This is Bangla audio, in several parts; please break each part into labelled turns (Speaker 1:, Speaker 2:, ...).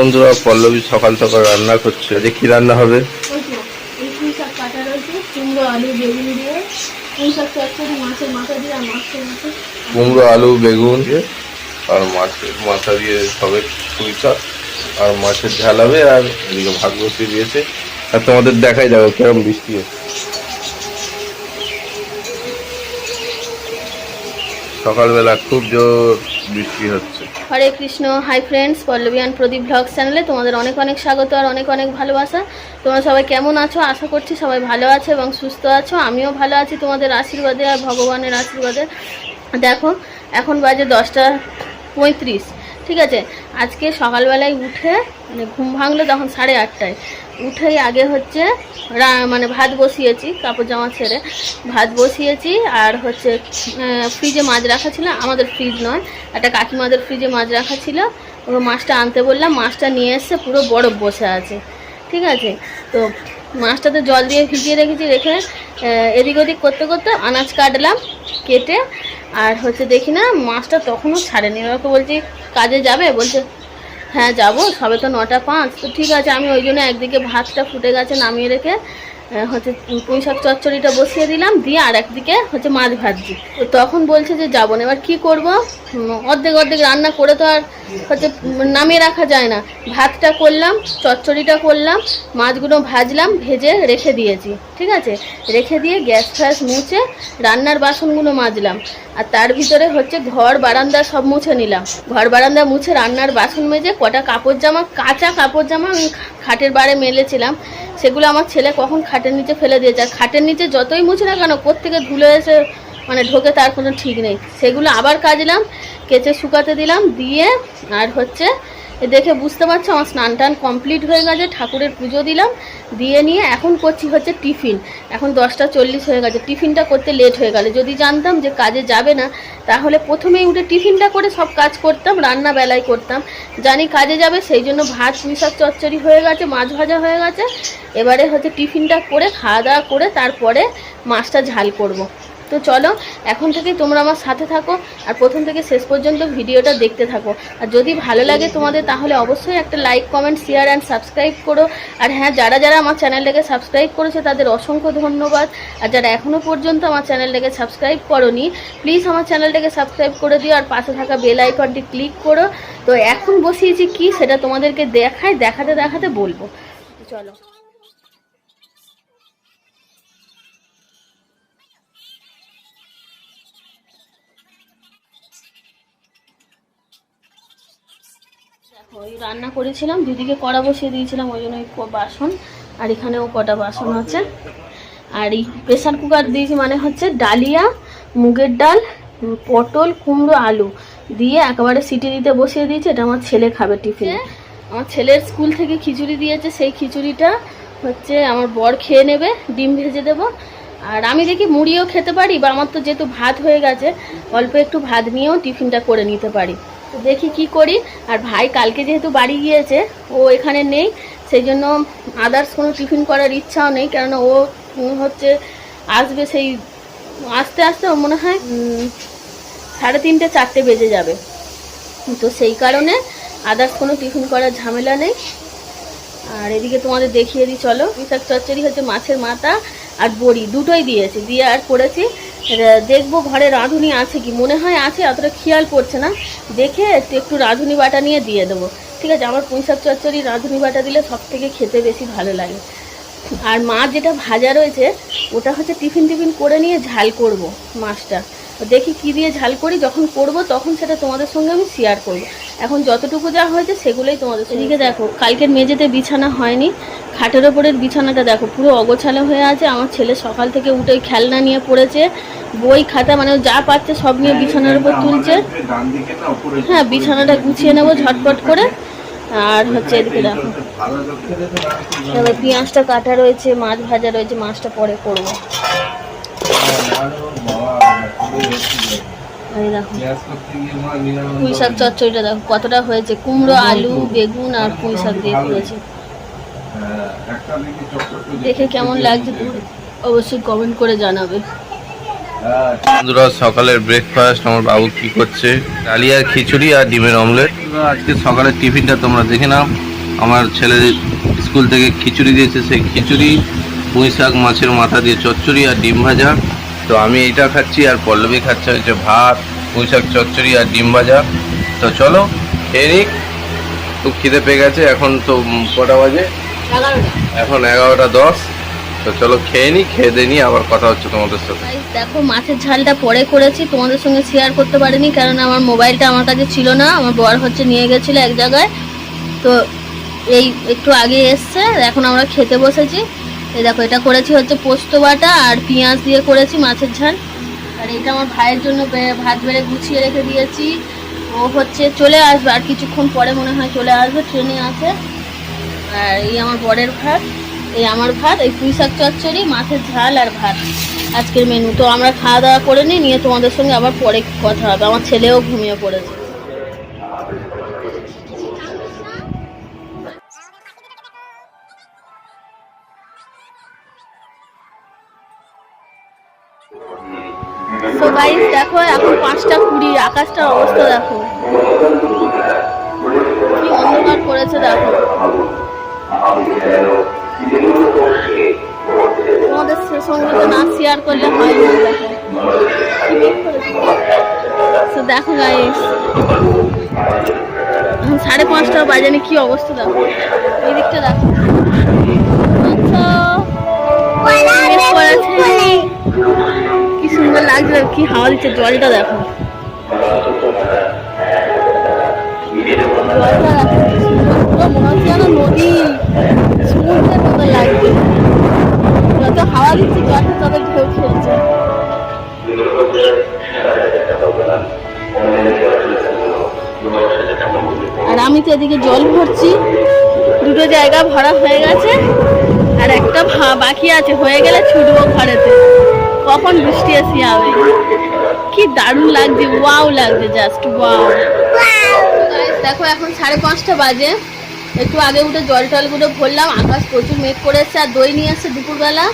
Speaker 1: বন্ধুরা পল্লবী সকাল সকাল রান্না করছে। যে কি রান্না হবে?
Speaker 2: কুমড়ো আলু বেগুন আর মাছের মাথা।
Speaker 1: দিয়ে হবে পুঁই শাক। আর মাছের ঝাল হবে আর এদিকে ভাত বসিয়ে দিয়েছে। আর তোমাদের দেখাই যাব কিরম বৃষ্টি হচ্ছে সকালবেলা খুব জোর বৃষ্টি হচ্ছে।
Speaker 2: Hare Krishna hi friends Pallabian Pradip blog চ্যানেলে তোমাদের অনেক অনেক স্বাগত আর অনেক অনেক ভালোবাসা। তোমরা সবাই কেমন আছো? আশা করছি সবাই ভালো আছে এবং সুস্থ আছো। আমিও ভালো আছি তোমাদের আশীর্বাদে আর ভগবানের আশীর্বাদে। দেখো, এখন বাজে দশটা পঁয়ত্রিশ, ঠিক আছে? আজকে সকালবেলায় উঠে মানে ঘুম ভাঙলো তখন সাড়ে আটটায়। উঠেই আগে হচ্ছে মানে ভাত বসিয়েছি, কাপড় জামা ছেড়ে। ভাত বসিয়েছি আর হচ্ছে ফ্রিজে মাছ রাখা ছিল, আমাদের ফ্রিজ নয়, একটা কাকিমাদের ফ্রিজে মাছ রাখা ছিল। ওকে মাছটা আনতে বললাম, মাছটা নিয়ে এসে পুরো বরফ বসে আছে। ঠিক আছে? তো মাছটাতে জল দিয়ে ভিজিয়ে রেখেছি, রেখে এদিক ওদিক করতে করতে আনাজ কাটলাম, কেটে, আর হচ্ছে দেখি না, মাছটা তখনও ছাড়েনি। ওকে বলছি, কাজে যাবে? বলছে হ্যাঁ যাব। সবে তো নটা পাঁচ। তো ঠিক আছে, আমি ওই জন্য একদিকে ভাতটা ফুটে গেছে নামিয়ে রেখে হচ্ছে পুঁই শাক চচ্চড়িটা বসিয়ে দিলাম, দিয়ে আর একদিকে হচ্ছে মাছ ভাজছি। তো তখন বলছে যে যাব না, এবার কী করব? অর্ধেক অর্ধেক রান্না করে তো আর হচ্ছে নামিয়ে রাখা যায় না। ভাতটা করলাম, চচ্চড়িটা করলাম, মাছগুলো ভাজলাম, ভেজে রেখে দিয়েছি, ঠিক আছে? রেখে দিয়ে গ্যাস ফ্যাস মুছে রান্নার বাসনগুলো মাজলাম। আর তার ভিতরে হচ্ছে ঘর, বারান্দা সব মুছে নিলাম। ঘর, বারান্দা মুছে রান্নার বাসন মেজে কটা কাপড় জামা, কাঁচা কাপড় জামা আমি খাটের বারে মেলেছিলাম, সেগুলো আমার ছেলে কখন খাটের নিচে ফেলে দিয়েছে। আর খাটের নিচে যতই মুছে না কেন, কোত্থেকে ধুলো এসে মানে ঢোকে তার কোনো ঠিক নেই। সেগুলো আবার কাজলাম, কেচে শুকাতে দিলাম, দিয়ে আর হচ্ছে দেখে বুঝতে পারছ, আমার স্নান টান কমপ্লিট হয়ে গেছে, ঠাকুরের পুজো দিলাম, দিয়ে নিয়ে এখন করছি হচ্ছে টিফিন। এখন দশটা চল্লিশ হয়ে গেছে, টিফিনটা করতে লেট হয়ে গেল। যদি জানতাম যে কাজে যাবে না, তাহলে প্রথমেই উঠে টিফিনটা করে সব কাজ করতাম, রান্না বেলায় করতাম। জানি কাজে যাবে, সেই জন্য ভাত পুঁই শাক চচ্চড়ি হয়ে গেছে, মাছ ভাজা হয়ে গেছে। এবারে হচ্ছে টিফিনটা করে খাওয়া দাওয়া করে তারপরে মাছটা ঝাল করব। তো চলো, এখন থেকেই তোমরা আমার সাথে থাকো আর প্রথম থেকে শেষ পর্যন্ত ভিডিওটা দেখতে থাকো। আর যদি ভালো লাগে তোমাদের, তাহলে অবশ্যই একটা like comment share and subscribe করো। আর হ্যাঁ যারা যারা আমার চ্যানেলটাকে সাবস্ক্রাইব করেছে, তাদের অসংখ্য ধন্যবাদ। আর যারা এখনও পর্যন্ত আমার চ্যানেলটাকে সাবস্ক্রাইব করনি প্লিজ আমার চ্যানেলটাকে সাবস্ক্রাইব করে দিও আর পাশে থাকা বেল আইকনটি ক্লিক করো। তো এখন বসিয়েছি কি, সেটা তোমাদেরকে দেখায়, দেখাতে দেখাতে বলব। চলো। ওই রান্না করেছিলাম দুদিকে কড়া বসিয়ে দিয়েছিলাম ওই জন্য ক- বাসন আর এখানেও কটা বাসন আছে। আর এই প্রেসার কুকার দিয়েছি মানে হচ্ছে ডালিয়া মুগের ডাল পটল কুমড়ো আলু দিয়ে একেবারে সিটি দিতে বসিয়ে দিয়েছে এটা আমার ছেলে খাবে টিফিনে। আমার ছেলের স্কুল থেকে খিচুড়ি দিয়েছে সেই খিচুড়িটা হচ্ছে আমার বর খেয়ে নেবে ডিম ভেজে দেবো। আর আমি দেখি মুড়িও খেতে পারি বা আমার তো যেহেতু ভাত হয়ে গেছে অল্প একটু ভাত নিয়েও টিফিনটা করে নিতে পারি। তো দেখি কি করি। আর ভাই কালকে যেহেতু বাড়ি গিয়েছে, ও এখানে নেই, সেই জন্য আদার্স কোনো টিফিন করার ইচ্ছাও নেই, কেননা ও হচ্ছে আসবে সেই, আস্তে আস্তে ওর মনে হয় সাড়ে তিনটে, চারটে বেজে যাবে। তো সেই কারণে আদার্স কোনো টিফিন করার ঝামেলা নেই। আর এদিকে তোমাদের দেখিয়ে দিই, চলো। বিশাক চচ্চড়ি হচ্ছে মাছের মাথা আর বড়ি, দুটোই দিয়েছি, দিয়ে আর করেছি। দেখব ঘরে রাঁধুনি আছে কি? মনে হয় আছে, অতটা খেয়াল করছে না। দেখে একটু রাঁধুনি বাটা নিয়ে দিয়ে দেবো। ঠিক আছে, আমার পুঁইশাক চচ্চড়ি, রাঁধুনি বাটা দিলে সব থেকে খেতে বেশি ভালো লাগে। আর মা যেটা ভাজা রয়েছে, ওটা হচ্ছে টিফিন টিফিন করে নিয়ে ঝাল করব মাছটা। দেখি কি দিয়ে ঝাল করি, যখন করব তখন সেটা তোমাদের সঙ্গে আমি শেয়ার করব। এখন যতটুকু যা হয়েছে সেগুলোই তোমাদের এদিকে দেখো, কালকের মেঝেতে বিছানা হয়নি, খাটের ওপরের বিছানাটা দেখো, পুরো অগোছালো হয়ে আছে। আমার ছেলে সকাল থেকে উঠে খেলনা নিয়ে পড়েছে, বই, খাতা মানে যা পাচ্ছে সব নিয়ে বিছানার উপর তুলছে। হ্যাঁ বিছানাটা গুছিয়ে নেব ঝটপট করে। আর হচ্ছে এদিকে দেখো, এবার পেঁয়াজটা কাটা রয়েছে, মাছ ভাজা রয়েছে, মাছটা পরে করব। পুঁই শাক চচ্চড়িটা দেখো কতটা হয়েছে? কুমড়ো আলু বেগুন আর পুঁই শাক দিয়ে করেছি। দেখে কেমন লাগছে অবশ্যই কমেন্ট করে জানাবে।
Speaker 1: বন্ধুরা সকালের ব্রেকফাস্ট আমার বাবু কি করছে? ডালিয়ার খিচুড়ি আর ডিমের অমলেট আজকে সকালের টিফিনটা তোমরা দেখে নাও। আমার ছেলে স্কুল থেকে খিচুড়ি দিয়েছে সেই খিচুড়ি পুঁই শাক মাছের মাথা দিয়ে চচ্চড়ি আর ডিম ভাজা। তো আমি এইটা খাচ্ছি আর পল্লবী খাচ্ছে হচ্ছে ভাত পুঁই শাক চচ্চড়ি আর ডিম ভাজা। তো চলো নিক খুব খিদে পেয়ে গেছে এখন তো কটা বাজে? এখন এগারোটা দশ। তো চলো খেয়ে নিই খেয়ে দিয়ে নিই আবার কথা হচ্ছে তোমাদের সাথে।
Speaker 2: দেখো মাছের ঝালটা পরে করেছি তোমাদের সঙ্গে শেয়ার করতে পারিনি কারণ আমার মোবাইলটা আমার কাছে ছিল না আমার বর হচ্ছে নিয়ে গেছিল এক জায়গায়। তো এই একটু আগে এসছে এখন আমরা খেতে বসেছি। এই দেখো, এটা করেছি হচ্ছে পোস্ত বাটা আর পেঁয়াজ দিয়ে করেছি মাছের ঝাল। আর এটা আমার ভাইয়ের জন্য ভাত বেড়ে গুছিয়ে রেখে দিয়েছি। ও হচ্ছে চলে আসবে, আর কিছুক্ষণ পরে মনে হয় চলে আসবে, ট্রেনে আছে। আর এই আমার বরের ভাত, এই আমার ভাত, এই পুঁই শাক চচ্চড়ি, মাছের ঝাল আর ভাত আজকের মেনু তো আমরা খাওয়া দাওয়া করে নিই, নিয়ে তোমাদের সঙ্গে আবার পরে কথা হবে। আমার ছেলেও ঘুমিয়ে পড়েছে। তো গাইস দেখো, এখন পাঁচটা কুড়ি, আকাশটার অবস্থা দেখো। কি অন্ধকার করেছে, দেখো। তোমাদের সে- সঙ্গে না শেয়ার করলে হয় না, দেখো। দেখো গাইস সাড়ে পাঁচটা বাজে কি অবস্থা দেখো। এই দিকটা দেখো। কি হাওয়া দিচ্ছে, জলটা দেখো। নদী যত হাওয়া দিচ্ছে জলটা আর আমি তো এদিকে জল ভরছি। দুটো জায়গা ভরা হয়ে গেছে, আর একটা বাকি আছে। হয়ে গেলে ছুটবো ঘরেতে। কখন বৃষ্টি আসি হবে কি দারুণ লাগছে, ওয়াও লাগছে জাস্ট ওয়াও। দেখো, এখন সাড়ে পাঁচটা বাজে। একটু আগে উঠে জল টলগুলো ভরলাম, আকাশ প্রচুর মেঘ করে এসছে আর দই নিয়ে এসছে দুপুরবেলা।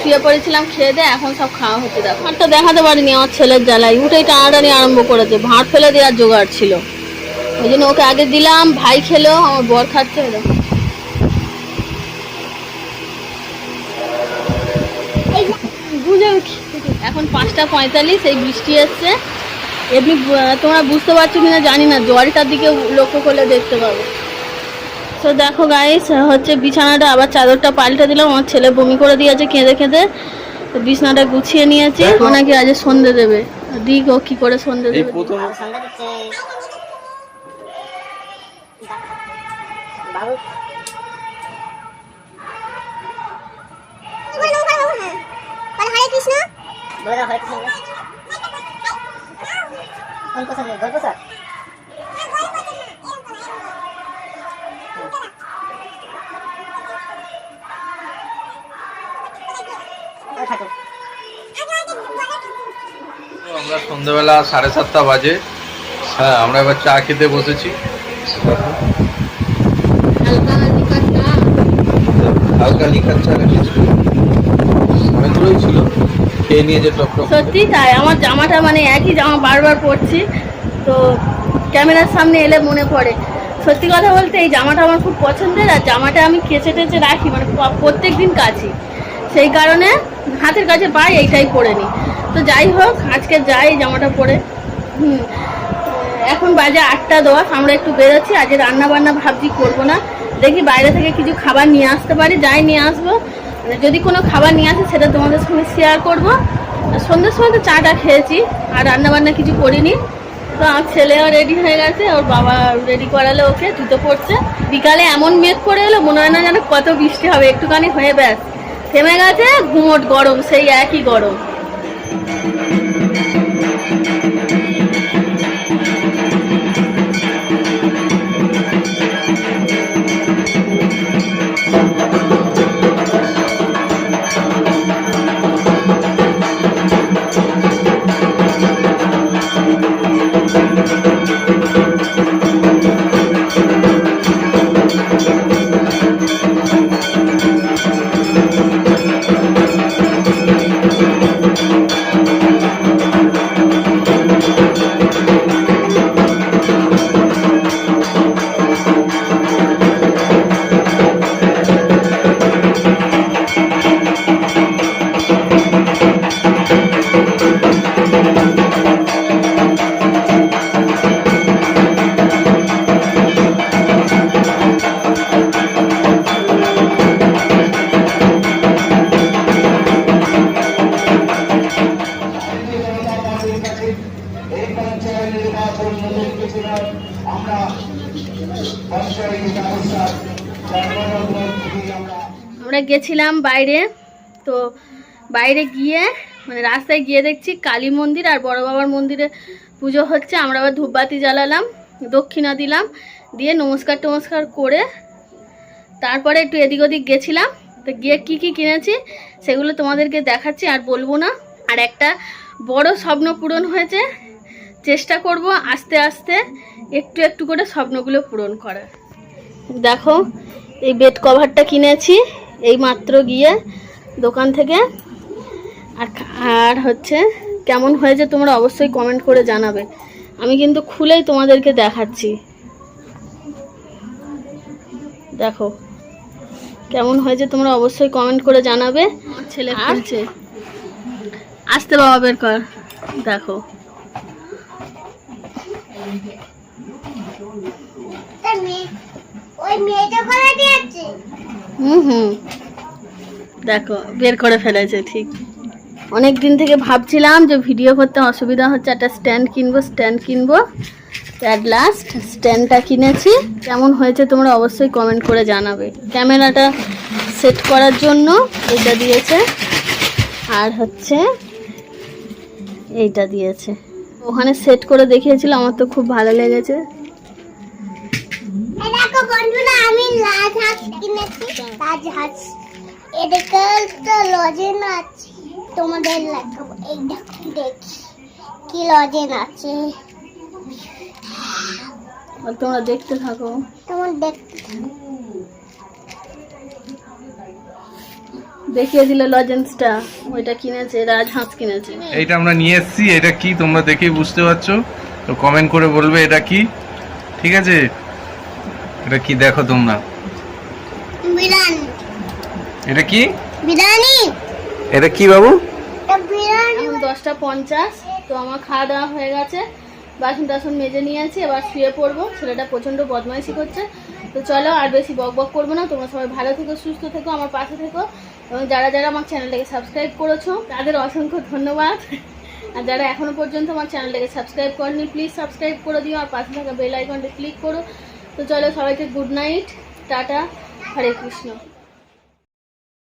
Speaker 2: শুয়ে পড়েছিলাম খেয়ে দিয়ে, এখন সব খাওয়া হচ্ছে, দেখো। ভাতটা দেখাতে পারিনি আমার ছেলের জ্বালাই উঠেই টানাটানি আরম্ভ করেছে, ভাত ফেলে দেওয়ার জোগাড় ছিল। ওই জন্য ওকে আগে দিলাম, ভাই খেলো, আমার বর খাচ্ছে দেখো। এখন পাঁচটা পঁয়তাল্লিশ এই বৃষ্টি এসছে এমনি তোমরা বুঝতে পারছ কিনা জানি না জলটার দিকে লক্ষ্য করলে দেখতে পাবো। তো দেখো গাইস হচ্ছে বিছানাটা আবার চাদরটা পাল্টে দিলাম আমার ছেলে বমি করে দিয়েছে কেঁদে কেঁদে তো বিছানাটা গুছিয়ে নিয়েছি। ওনাকে আজ সন্ধে দেবে। দিক ও কি করে সন্ধে দেবে।
Speaker 3: বাবু
Speaker 4: হরে কৃষ্ণ
Speaker 3: বলে দাও কোন নেই গল্প স্যার
Speaker 1: আমরা সন্ধ্যাবেলা সাড়ে সাতটা বাজে। হ্যাঁ আমরা এবার চা খেতে বসেছি।
Speaker 2: হালকা হালকা চা।
Speaker 1: হালকা লিখার চা রেখেছি ছিল
Speaker 2: সত্যি তাই, আমার জামাটা মানে একই জামা বারবার পরছি। তো ক্যামেরার সামনে এলে মনে পড়ে। সত্যি কথা বলতে এই জামাটা আমার খুব পছন্দের আর জামাটা আমি কেচে টেচে রাখি মানে প্রত্যেক দিন কাছি সেই কারণে হাতের কাছে পাই এইটাই পরে নিই। তো যাই হোক, আজকে যাই জামাটা পরে। হুম, এখন বাজে আটটা দশ, আমরা একটু বেরোচ্ছি। আজকে রান্না বান্না ভাবছি করব না। দেখি বাইরে থেকে কিছু খাবার নিয়ে আসতে পারি। যাই নিয়ে আসব। যদি কোনো খাবার নিয়ে আসে, সেটা তোমাদের সঙ্গে শেয়ার করব। সন্ধ্যের সময় তো চাটা খেয়েছি, আর রান্না বান্না কিছু করিনি। তো আমার ছেলেও রেডি হয়ে গেছে, ওর বাবা রেডি করালে ওকে, জুতো পড়ছে বিকালে এমন মেঘ করে এলো, মনে হয় না যেন কত বৃষ্টি হবে, একটুখানি হয়ে ব্যাস। থেমে গেছে, ঘুমোট গরম, সেই একই গরম। বাইরে। তো বাইরে গিয়ে মানে রাস্তায় গিয়ে দেখছি কালী মন্দির আর বড় বাবার মন্দিরে পুজো হচ্ছে। আমরা আবার ধূপবাতি জ্বালালাম, দক্ষিণা দিলাম, দিয়ে নমস্কার টমস্কার করে তারপরে একটু এদিক ওদিক গেছিলাম। তো গিয়ে কি কি কিনেছি সেগুলো তোমাদেরকে দেখাচ্ছি, আর বলব না। আর একটা বড় স্বপ্ন পূরণ হয়েছে, চেষ্টা করব আস্তে আস্তে একটু একটু করে স্বপ্নগুলো পূরণ করার। দেখো, এই বেড কভারটা কিনেছি। এই মাত্র গিয়ে দোকান থেকে। আর আর হচ্ছে কেমন হয়েছে তোমরা অবশ্যই কমেন্ট করে জানাবে। আমি কিন্তু খুলেই তোমাদেরকে দেখাচ্ছি। দেখো কেমন হয়েছে তোমরা অবশ্যই কমেন্ট করে জানাবে। ছেলে খুলছে। আসতে বাবা বের কর। দেখো।
Speaker 4: ওই মেয়েটা আছে
Speaker 2: হুম হুম দেখো বের করে ফেলেছে ঠিক। অনেক দিন থেকে ভাবছিলাম যে ভিডিও করতে অসুবিধা হচ্ছে একটা স্ট্যান্ড কিনবো স্ট্যান্ড কিনবো। অ্যাট লাস্ট স্ট্যান্ডটা কিনেছি। কেমন হয়েছে তোমরা অবশ্যই কমেন্ট করে জানাবে। ক্যামেরাটা সেট করার জন্য এটা দিয়েছে। আর হচ্ছে এইটা দিয়েছে। ওখানে সেট করে দেখিয়েছিল আমার তো খুব ভালো লেগেছে।
Speaker 4: দেখো বন্ধুরা আমি রাজহাঁস কিনেছি রাজহাঁস এদিকে তো লজেন আছে তোমাদের দেখাবো। এই দেখো দেখি কি লজেন আছে।
Speaker 2: তোমরা দেখতে থাকো।
Speaker 4: তোমার দেখতে
Speaker 2: দেখিয়ে দিল লজেন্সটা ওইটা কিনেছে রাজহাঁস কিনেছে।
Speaker 1: এইটা আমরা নিয়ে এসেছি এটা কি তোমরা দেখেই বুঝতে পারছ? তো কমেন্ট করে বলবে এটা কি। ঠিক আছে? এটা কি দেখো তোমরা?
Speaker 4: বিরিয়ানি।
Speaker 1: এটা কি?
Speaker 4: বিরিয়ানি?
Speaker 1: এটা কি বাবু?
Speaker 2: এখন দশটা পঞ্চাশ তো আমার খাওয়া দাওয়া হয়ে গেছে। বাসন টাসন মেজে নিয়েছি এবার শুয়ে পড়ব। ছেলেটা প্রচণ্ড বদমাইশি করছে। তো চলো আর বেশি বক বক করব না। তোমরা সবাই ভালো থেকো সুস্থ থেকো আমার পাশে থেকো। এবং যারা যারা আমার চ্যানেলটাকে সাবস্ক্রাইব করেছ তাদের অসংখ্য ধন্যবাদ। আর যারা এখনও পর্যন্ত আমার চ্যানেলটাকে সাবস্ক্রাইব করেনি প্লিজ সাবস্ক্রাইব করে দিও। আর পাশে থাকা বেল আইকনটা ক্লিক করো। তো চলো সবাইকে good night tata Hare Krishna.